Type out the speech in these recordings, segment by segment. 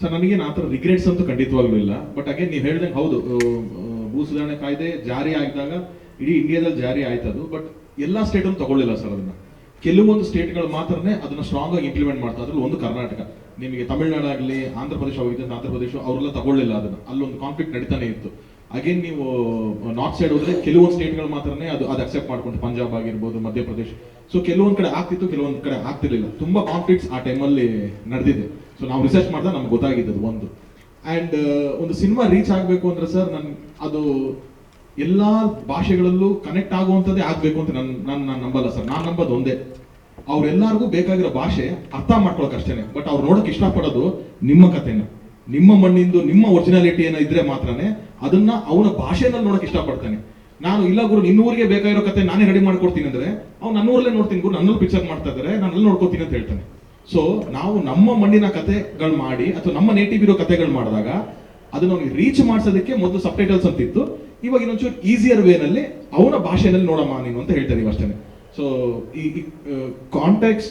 Sir ನನಗೇನು ಆ ಥರ ರಿಗ್ರೆಟ್ಸ್ ಅಂತೂ ಖಂಡಿತವಾಗ್ಲೂ ಇಲ್ಲ. ಬಟ್ ಅಗೇನ್ ನೀವು ಹೇಳ್ದಂಗೆ ಹೌದು. ಆ, ಭೂ ಸುಧಾರಣೆ ಕಾಯ್ದೆ ಜಾರಿ ಆಗಿದಾಗ ಇಡೀ ಇಂಡಿಯಾದಲ್ಲಿ ಜಾರಿ ಆಯ್ತದು. ಬಟ್ ಎಲ್ಲ ಸ್ಟೇಟನ್ನು ತಗೊಳ್ಳಿಲ್ಲ ಸರ್ ಅದನ್ನ. ಕೆಲವೊಂದು ಸ್ಟೇಟ್ಗಳು ಮಾತ್ರನೇ ಅದನ್ನ ಸ್ಟ್ರಾಂಗ್ ಆಗಿ ಇಂಪ್ಲಿಮೆಂಟ್ ಮಾಡ್ತಾ ಅದ್ರಲ್ಲಿ ಒಂದು ಕರ್ನಾಟಕ. ನಿಮಗೆ ತಮಿಳ್ನಾಡು ಆಗಲಿ ಆಂಧ್ರ ಪ್ರದೇಶ ಹೋಗಿದ್ದೆ ಆಂಧ್ರ ಪ್ರದೇಶ ಅವರೆಲ್ಲ ತಗೊಳ್ಳಿಲ್ಲ ಅದನ್ನ. ಅಲ್ಲೊಂದು ಕಾನ್ಫ್ಲಿಕ್ಟ್ ನಡೀತಾನೆ ಇತ್ತು. ಅಗೇನ್ ನೀವು ನಾರ್ತ್ ಸೈಡ್ ಹೋದ್ರೆ ಕೆಲವೊಂದು ಸ್ಟೇಟ್ಗಳು ಮಾತ್ರನೇ ಅದು ಅದು ಅಕ್ಸೆಪ್ಟ್ ಮಾಡ್ಕೊಂಡು ಪಂಜಾಬ್ ಆಗಿರ್ಬೋದು ಮಧ್ಯಪ್ರದೇಶ ಸೊ ಕೆಲವೊಂದು ಕಡೆ ಆಗ್ತಿತ್ತು ಕೆಲವೊಂದು ಕಡೆ ಆಗ್ತಿರ್ಲಿಲ್ಲ. ತುಂಬಾ ಕಾನ್ಫ್ಲಿಕ್ಟ್ಸ್ ಆ ಟೈಮಲ್ಲಿ ನಡೆದಿದೆ. ಸೊ ನಾವು ರಿಸರ್ಚ್ ಮಾಡಿದಾಗ ನಮ್ಗೆ ಗೊತ್ತಾಗಿದ್ದದು ಒಂದು. ಅಂಡ್ ಒಂದು ಸಿನಿಮಾ ರೀಚ್ ಆಗಬೇಕು ಅಂದ್ರೆ ಸರ್ ನನ್, ಅದು ಎಲ್ಲಾ ಭಾಷೆಗಳಲ್ಲೂ ಕನೆಕ್ಟ್ ಆಗುವಂಥದ್ದೇ ಆಗ್ಬೇಕು ಅಂತ ನನ್ನ ನಾನು ನಾನು ನಂಬಲ್ಲ ಸರ್ ನಾನು ನಂಬೋದು ಒಂದೇ. ಅವ್ರೆಲ್ಲರಿಗೂ ಬೇಕಾಗಿರೋ ಭಾಷೆ ಅರ್ಥ ಮಾಡ್ಕೊಳಕ್ ಅಷ್ಟೇನೆ. ಬಟ್ ಅವ್ರು ನೋಡೋಕೆ ಇಷ್ಟಪಡೋದು ನಿಮ್ಮ ಕಥೆನ. ನಿಮ್ಮ ಮಣ್ಣಿಂದು, ನಿಮ್ಮ ಒರಿಜಿನಾಲಿಟಿ ಏನೋ ಇದ್ರೆ ಮಾತ್ರನೇ ಅದನ್ನ ಅವನ ಭಾಷೆನಲ್ಲಿ ನೋಡಕ್ ಇಷ್ಟಪಡ್ತಾನೆ. ನಾನು, ಇಲ್ಲ ಗುರು, ನಿನ್ನೂರಿಗೆ ಬೇಕಾಗಿರೋ ಕತೆ ನಾನೇ ರೆಡಿ ಮಾಡ್ಕೊಡ್ತೀನಿ ಅಂದ್ರೆ, ಅವ್ನು ನನ್ನ ಊರಲ್ಲೇ ನೋಡ್ತೀನಿ ಗುರು ನನ್ನೂರು ಪಿಕ್ಚರ್ ಮಾಡ್ತಾ ಇದ್ದಾರೆ ನಾನು ಅಲ್ಲಿ ನೋಡ್ಕೋತೀನಿ ಅಂತ ಹೇಳ್ತಾನೆ. ಸೊ ನಾವು ನಮ್ಮ ಮಣ್ಣಿನ ಕತೆಗಳು ಮಾಡಿ ಅಥವಾ ನಮ್ಮ ನೇಟಿವ್ ಇರೋ ಕಥೆಗಳು ಮಾಡಿದಾಗ ಅದನ್ನ ಅವ್ನಿಗೆ ರೀಚ್ ಮಾಡಿಸೋದಕ್ಕೆ ಮೊದಲು ಸಬ್ಟೈಟಲ್ಸ್ ಅಂತ ಇತ್ತು ಇವಾಗ ಇನ್ನೊಂಚೂರು ಈಸಿಯರ್ ವೇನಲ್ಲಿ ಅವನ ಭಾಷೆನಲ್ಲಿ ನೋಡಮ್ಮ ನೀನು ಅಂತ ಹೇಳ್ತಾರೆ ಇವಷ್ಟೇ ಸೊ ಈ ಕಾಂಟ್ಯಾಕ್ಟ್ಸ್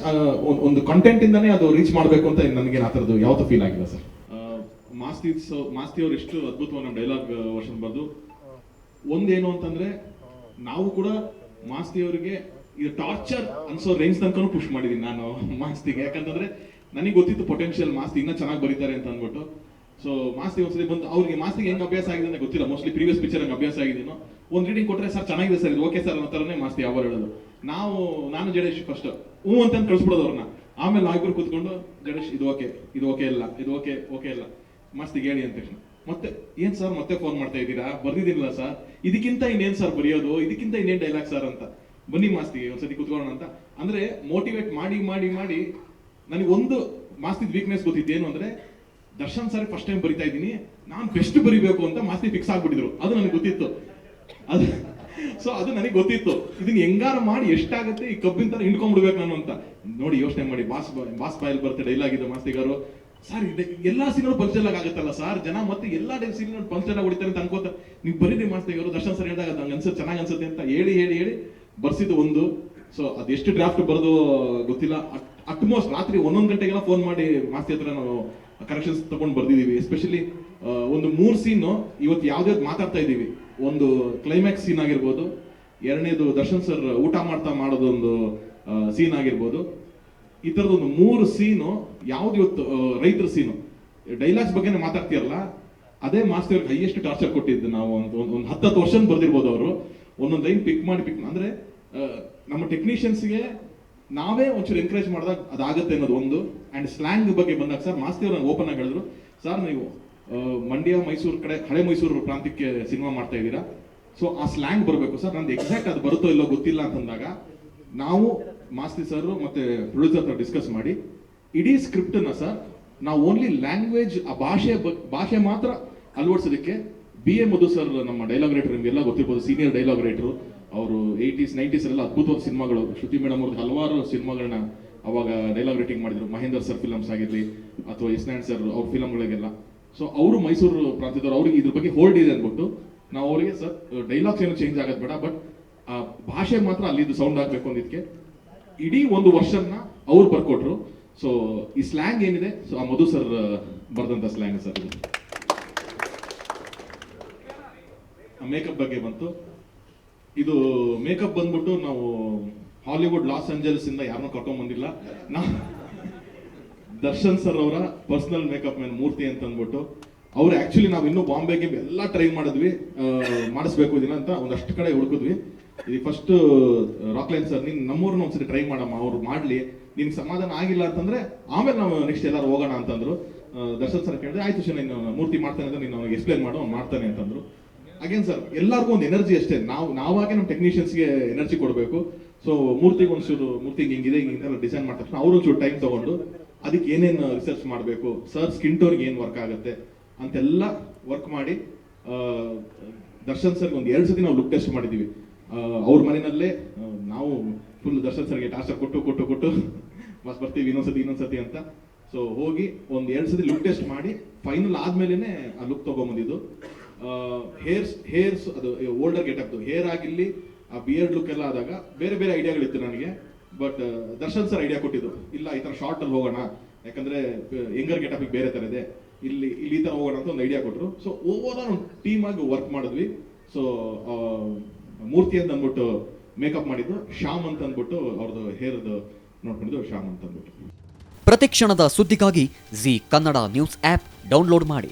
ಒಂದು ಕಂಟೆಂಟ್ ಇಂದಾನೇ ಅದು ರೀಚ್ ಮಾಡಬೇಕು ಅಂತ ನನಗೆ ಆ ಥರದ್ದು ಯಾವತ್ತು ಫೀಲ್ ಆಗಿಲ್ಲ ಸರ್. ಮಾಸ್ತಿ ಮಾಸ್ತಿ ಅವ್ರು ಎಷ್ಟು ಅದ್ಭುತವಾಗಿ ನಮ್ಮ ಡೈಲಾಗ್ ವರ್ಷನ್ ಬರೆದು. ಒಂದೇನು ಅಂತಂದ್ರೆ, ನಾವು ಕೂಡ ಮಾಸ್ತಿ ಅವರಿಗೆ ಇದು ಟಾರ್ಚರ್ ಅನ್ಸೋ ರೇಂಜ್ ತನಕನು ಪುಷ್ ಮಾಡಿದೀನಿ ನಾನು ಮಾಸ್ತಿಗೆ. ಯಾಕಂತಂದ್ರೆ ನನಗೆ ಗೊತ್ತಿತ್ತು ಪೊಟೆನ್ಷಿಯಲ್ ಮಾಸ್ತಿ ಇನ್ನೂ ಚೆನ್ನಾಗಿ ಬರೀತಾರೆ ಅಂತ ಅಂದ್ಬಿಟ್ಟು. ಸೊ ಮಾಸ್ತಿ ಒಂದ್ಸಲಿ ಬಂದು ಅವ್ರಿಗೆ ಮಾಸ್ತಿಗೆ ಹೆಂಗ್ ಅಭ್ಯಾಸ ಆಗಿದೆ ಅಂತ ಗೊತ್ತಿಲ್ಲ. ಮೋಸ್ಟ್ಲಿ ಪ್ರೀವಿಯಸ್ ಪಿಕ್ಚರ್ ಹಂಗೆ ಅಭ್ಯಾಸ ಆಗಿದೆನೋ ಒಂದ್ ರೀಡಿಂಗ್ ಕೊಟ್ಟರೆ ಸರ್, ಚೆನ್ನಾಗಿದೆ ಸರ್, ಇದು ಓಕೆ ಸರ್ ಅನ್ನೋ ಥರನೇ ಮಾಸ್ತಿ ಯಾವಾಗ ಹೇಳೋದು. ನಾವು, ನಾನು ಜಡೇಶ್ ಫಸ್ಟ್ ಹ್ಞೂ ಅಂತ ಕಳಿಸ್ಬಿಡೋದು ಅವ್ರನ್ನ. ಆಮೇಲೆ ನಾವಿಬ್ರು ಕೂತ್ಕೊಂಡು, ಜಡೇಶ್, ಇದು ಓಕೆ ಇದು ಓಕೆ ಇಲ್ಲ, ಇದು ಓಕೆ ಓಕೆ ಇಲ್ಲ. ಮಾಸ್ತಿಗೆ ಹೇಳಿ ಅಂತ ತಕ್ಷಣ. ಮತ್ತೆ, ಏನ್ ಸರ್ ಮತ್ತೆ ಫೋನ್ ಮಾಡ್ತಾ ಇದ್ದೀರಾ? ಬರ್ದಿದ್ದೀನಿಲ್ಲ ಸರ್. ಇದಕ್ಕಿಂತ ಇನ್ನೇನ್ ಸರ್ ಬರೆಯೋದು? ಇದಕ್ಕಿಂತ ಇನ್ನೇನ್ ಡೈಲಾಗ್ ಸರ್ ಅಂತ. ಬನ್ನಿ ಮಾಸ್ತಿಗೆ ಒಂದ್ಸತಿ ಕುತ್ಕೊಳ್ಳೋಣ ಅಂತ. ಅಂದ್ರೆ ಮೋಟಿವೇಟ್ ಮಾಡಿ ಮಾಡಿ ಮಾಡಿ, ನನಗೆ ಒಂದು ಮಾಸ್ತಿದ್ ವೀಕ್ನೆಸ್ ಏನು ಅಂದ್ರೆ, ದರ್ಶನ್ ಸರ್ ಫಸ್ಟ್ ಟೈಮ್ ಬರಿತಾ ಇದ್ದೀನಿ, ನಾನು ಬೆಸ್ಟ್ ಬರಿಬೇಕು ಅಂತ ಮಾಸ್ತಿ ಫಿಕ್ಸ್ ಆಗ್ಬಿಟ್ಟಿದ್ರು. ಅದು ನನಗೆ ಗೊತ್ತಿತ್ತು. ಅದು ಸೊ ಅದು ನನಗೆ ಗೊತ್ತಿತ್ತು. ಇದನ್ನ ಹೆಂಗಾರ ಮಾಡಿ ಎಷ್ಟಾಗುತ್ತೆ ಈ ಕಬ್ಬಿನ ತರ ಹಿಂಡ್ಕೊಂಡ್ಬಿಡ್ಬೇಕು ನಾನು ಅಂತ. ನೋಡಿ, ಯೋಚನೆ ಮಾಡಿ, ಬಾಸ್ ಬಾಸ್ ಬಾಯಲ್ಲಿ ಬರ್ತಾ ಡೈಲಾಗ್ ಇದು ಮಾಸ್ತಿಗಾರು. ಸರ್ ಎಲ್ಲಾ ಸೀನ್ ಪಂಚಲ್ ಆಗುತ್ತಲ್ಲ ಸರ್ ಜನ ಮತ್ತೆ ಎಲ್ಲಾ ಸೀನ್ ಪಂಚಲ್ ಹೊಡಿತಾರೆ ಅಂತ ಅನ್ಕೋತ ನೀವು ಬರೀರಿ ಮಾಸ್ತಿಗಾರು, ದರ್ಶನ್ ಸರ್ ಹೇಳಿದಾಗ ನಂಗೆ ಅನ್ಸುತ್ತೆ, ಚೆನ್ನಾಗಿ ಅನ್ಸುತ್ತೆ ಅಂತ ಹೇಳಿ ಹೇಳಿ ಹೇಳಿ ಬರ್ಸಿದ್ದು ಒಂದು. ಸೊ ಅದು ಎಷ್ಟು ಡ್ರಾಫ್ಟ್ ಬರೋದು ಗೊತ್ತಿಲ್ಲ. ಅಟ್ಮೋಸ್ಟ್ ರಾತ್ರಿ ಒಂದೊಂದು ಗಂಟೆಗೆಲ್ಲ ಫೋನ್ ಮಾಡಿ ಮಾಸ್ತಿ ಹತ್ರ ನಾವು ಕರೆಕ್ಷನ್ಸ್ ತಗೊಂಡು ಬರ್ದಿದೀವಿ ಎಸ್ಪೆಷಲಿ ಒಂದು ಮೂರು ಸೀನ್ ಇವತ್ತು ಯಾವ್ದಾವ್ದು ಮಾತಾಡ್ತಾ ಇದೀವಿ ಒಂದು ಕ್ಲೈಮ್ಯಾಕ್ಸ್ ಸೀನ್ ಆಗಿರ್ಬೋದು, ಎರಡನೇದು ದರ್ಶನ್ ಸರ್ ಊಟ ಮಾಡ್ತಾ ಮಾಡೋದೊಂದು ಸೀನ್ ಆಗಿರ್ಬೋದು. ಈ ತರದ ಒಂದು ಮೂರು ಸೀನು ಯಾವ್ದು ಇವತ್ತು ರೈತರ ಸೀನು ಡೈಲಾಗ್ಸ್ ಬಗ್ಗೆನೇ ಮಾತಾಡ್ತಿರಲ್ಲ, ಅದೇ ಮಾಸ್ತಿ ಅವ್ರಿಗೆ ಹೈಯೆಸ್ಟ್ ಟಾರ್ಚರ್ ಕೊಟ್ಟಿದ್ದು ನಾವು ಒಂದು ಒಂದು ಹತ್ತತ್ತು ವರ್ಷ ಬರ್ದಿರ್ಬೋದು ಅವರು. ಒಂದೊಂದು ಲೈನ್ ಪಿಕ್ ಮಾಡಿ ಪಿಕ್ ಅಂದ್ರೆ ನಮ್ಮ ಟೆಕ್ನಿಷಿಯನ್ಸ್ಗೆ ನಾವೇ ಒಂಚೂರು ಎನ್ಕರೇಜ್ ಮಾಡಿದಾಗ ಅದಾಗುತ್ತೆ ಅನ್ನೋದು ಒಂದು. ಅಂಡ್ ಸ್ಲ್ಯಾಂಗ್ ಬಗ್ಗೆ ಬಂದಾಗ ಸರ್ ಮಾಸ್ತಿ ಅವ್ರು ಓಪನ್ ಆಗಿ ಹೇಳಿದ್ರು. ಸರ್ ನೀವು ಮಂಡ್ಯ, ಮೈಸೂರು ಕಡೆ, ಹಳೆ ಮೈಸೂರು ಪ್ರಾಂತ್ಯಕ್ಕೆ ಸಿನಿಮಾ ಮಾಡ್ತಾ ಇದ್ದೀರಾ? ಸೊ ಆ ಸ್ಲ್ಯಾಂಗ್ ಬರಬೇಕು ಸರ್ ನಂದು ಎಕ್ಸಾಕ್ಟ್ ಅದು ಬರುತ್ತೋ ಇಲ್ಲೋ ಗೊತ್ತಿಲ್ಲ ಅಂತಂದಾಗ ನಾವು ಮಾಸ್ತಿ ಸರ್ ಮತ್ತೆ ಪ್ರೊಡ್ಯೂಸರ್ ಹತ್ರ ಡಿಸ್ಕಸ್ ಮಾಡಿ, ಇಡೀ ಸ್ಕ್ರಿಪ್ಟ್ ಸರ್ ನಾವು ಓನ್ಲಿ ಲ್ಯಾಂಗ್ವೇಜ್ ಆ ಭಾಷೆ ಭಾಷೆ ಮಾತ್ರ ಅಳವಡಿಸೋದಕ್ಕೆ ಬಿ ಎ ಮಧು ಸರ್ ನಮ್ಮ ಡೈಲಾಗ್ ರೈಟರ್ ನಿಮಗೆಲ್ಲ ಗೊತ್ತಿರ್ಬೋದು ಸೀನಿಯರ್ ಡೈಲಾಗ್ ರೈಟರು ಅವರು ಏಯ್ಟೀಸ್ ನೈಂಟೀಸ್ ಎಲ್ಲ ಅದ್ಭುತವಾದ ಸಿನಿಮಾಗಳು. ಶ್ರುತಿ ಮೇಡಮ್ ಅವ್ರದ್ದು ಹಲವಾರು ಸಿನಿಮಾಗಳನ್ನ ಅವಾಗ ಡೈಲಾಗ್ ರೈಟಿಂಗ್ ಮಾಡಿದ್ರು. ಮಹೇಂದರ್ ಸರ್ ಫಿಲಮ್ಸ್ ಆಗಿರಲಿ, ಅಥವಾ ಎಸ್ ಸರ್ ಅವ್ರ ಫಿಲಮ್ಗಳಿಗೆಲ್ಲ ಸೊ ಅವರು ಮೈಸೂರು ಪ್ರಾಂತ್ಯದವರು. ಅವ್ರಿಗೆ ಇದ್ರ ಬಗ್ಗೆ ಹೋಲ್ಡ್ ಇದೆ ಅಂದ್ಬಿಟ್ಟು, ನಾವು ಅವರಿಗೆ, ಸರ್ ಡೈಲಾಗ್ಸ್ ಏನು ಚೇಂಜ್ ಆಗೋದು ಬೇಡ ಬಟ್ ಆ, ಭಾಷೆ ಮಾತ್ರ ಅಲ್ಲಿದ್ದು ಸೌಂಡ್ ಆಗಬೇಕು ಅಂದಿದ್ದಕ್ಕೆ ಇಡೀ ಒಂದು ವರ್ಷನ ಅವ್ರು ಬರ್ಕೊಟ್ರು. ಸೊ ಈ ಸ್ಲ್ಯಾಂಗ್ ಏನಿದೆ? ಸೊ ಆ ಮಧು ಸರ್ ಬರೆದಂಥ ಸ್ಲ್ಯಾಂಗ್ ಸರ್ ಇದು. ಮೇಕಪ್ ಬಗ್ಗೆ ಬಂತು. ಇದು ಮೇಕಪ್ ಬಂದ್ಬಿಟ್ಟು ನಾವು ಹಾಲಿವುಡ್ ಲಾಸ್ ಏಂಜಲ್ಸ್ ಇಂದ ಯಾರನ್ನೂ ಕರ್ಕೊಂಡ್ ಬಂದಿಲ್ಲ. ನಾವು ದರ್ಶನ್ ಸರ್ ಅವರ ಪರ್ಸನಲ್ ಮೇಕಪ್ ಮ್ಯಾನ್ ಮೂರ್ತಿ ಅಂತ ಅಂದ್ಬಿಟ್ಟು, ಅವ್ರು ಆಕ್ಚುಲಿ ನಾವು ಇನ್ನೂ ಬಾಂಬೆಗೆ ಎಲ್ಲ ಟ್ರೈ ಮಾಡಿದ್ವಿ. ಮಾಡಿಸ್ಬೇಕು ಇದನ್ನ ಅಂತ ಒಂದಷ್ಟು ಕಡೆ ಹುಡುಕಿದ್ವಿ. ಇದು ಫಸ್ಟ್ ರಾಕ್ಲೈನ್ ಸರ್ ನೀನ್ ನಮ್ಮೂರ್ನ ಒಂದ್ಸರಿ ಟ್ರೈ ಮಾಡಮ್ಮ, ಅವ್ರು ಮಾಡ್ಲಿ. ನಿನ್ಗೆ ಸಮಾಧಾನ ಆಗಿಲ್ಲ ಅಂತಂದ್ರೆ ಆಮೇಲೆ ನಾವು ನೆಕ್ಸ್ಟ್ ಎಲ್ಲರೂ ಹೋಗೋಣ ಅಂತಂದ್ರು. ದರ್ಶನ್ ಸರ್ ಕೇಳಿದ್ರೆ ಆಯ್ತು ಶನ ಮೂರ್ತಿ ಮಾಡ್ತಾನೆ ಅಂತ ನೀನು ಎಕ್ಸ್ಪ್ಲೇನ್ ಮಾಡು, ಅವ್ನು ಮಾಡ್ತಾನೆ ಅಂತಂದ್ರು. ಅಗೇನ್ ಸರ್ ಎಲ್ಲರಿಗೂ ಒಂದು ಎನರ್ಜಿ ಅಷ್ಟೇ. ನಾವು ನಾವಾಗೆ ನಮ್ಮ ಟೆಕ್ನಿಷಿಯನ್ಸ್ಗೆ ಎನರ್ಜಿ ಕೊಡಬೇಕು. ಸೊ ಮೂರ್ತಿಗೆ ಒಂಚೂರು ಮೂರ್ತಿಗೆ ಹಿಂಗಿದೆ ಹಿಂಗೆಲ್ಲ ಡಿಸೈನ್ ತಕ್ಷಣ ಅವರು ಒಂಚೂರು ಟೈಮ್ ತಗೊಂಡು ಅದಕ್ಕೆ ಏನೇನು ರಿಸರ್ಚ್ ಮಾಡಬೇಕು? ಸರ್ ಸ್ಕಿನ್ ಟೋನ್ಗೆ ಏನು ವರ್ಕ್ ಆಗುತ್ತೆ? ಅಂತೆಲ್ಲ ವರ್ಕ್ ಮಾಡಿ ದರ್ಶನ್ ಸರ್ಗೆ ಒಂದು ಎರಡು ಸತಿ ನಾವು ಲುಕ್ ಟೆಸ್ಟ್ ಮಾಡಿದ್ದೀವಿ ಅವ್ರ ಮನೆಯಲ್ಲೇ ನಾವು ಫುಲ್ ದರ್ಶನ್ ಸರ್ಗೆ ಟಾರ್ಚರ್ ಕೊಟ್ಟು ಕೊಟ್ಟು ಕೊಟ್ಟು ಬಸ್ ಬರ್ತೀವಿ ಇನ್ನೊಂದ್ಸತಿ ಇನ್ನೊಂದ್ಸತಿ ಅಂತ. ಸೊ ಹೋಗಿ ಒಂದು ಎರಡು ಸತಿ ಲುಕ್ ಟೆಸ್ಟ್ ಮಾಡಿ ಫೈನಲ್ ಆದ್ಮೇಲೆ ಆ ಲುಕ್ ತಗೊಂಬಂದಿದ್ದು. ಹೇರ್ಸ್ ಹೇರ್ಸ್ ಅದು ಓಲ್ಡರ್ ಗೆಟಪ್ ಹೇರ್ ಆಗಿರ್ಲಿ, ಆ ಬಿಯರ್ಡ್ ಲುಕ್ ಎಲ್ಲ ಆದಾಗ ಬೇರೆ ಬೇರೆ ಐಡಿಯಾಗಳಿತ್ತು ನನಗೆ. ಬಟ್ ದರ್ಶನ್ ಸರ್ ಐಡಿಯಾ ಕೊಟ್ಟಿದ್ದು ಇಲ್ಲ, ಈ ತರ ಶಾರ್ಟ್ ಅಲ್ಲಿ ಹೋಗೋಣ. ಯಾಕಂದ್ರೆ ಯಂಗರ್ ಗೆಟಪಿಗೆ ಬೇರೆ ತರ ಇದೆ. ಇಲ್ಲಿ ಇಲ್ಲಿ ಈ ತರ ಹೋಗೋಣ ಅಂತ ಒಂದು ಐಡಿಯಾ ಕೊಟ್ಟರು ಸೊ ಓವರ್ ಆಲ್ ಒಂದು ಟೀಮ್ ಆಗಿ ವರ್ಕ್ ಮಾಡಿದ್ವಿ. ಸೊ ಮೂರ್ತಿ ಅಂತ ಅಂದ್ಬಿಟ್ಟು ಮೇಕಪ್ ಮಾಡಿದ್ದು, ಶ್ಯಾಮ್ ಅಂತ ಅಂದ್ಬಿಟ್ಟು ಅವ್ರದ್ದು ಹೇರ್ದು ನೋಡ್ಕೊಂಡಿದ್ದು ಶ್ಯಾಮ್ ಅಂತ ಅಂದ್ಬಿಟ್ಟು. ಪ್ರತಿಕ್ಷಣದ ಸುದ್ದಿಗಾಗಿ Zee Kannada news app download ಮಾಡಿ.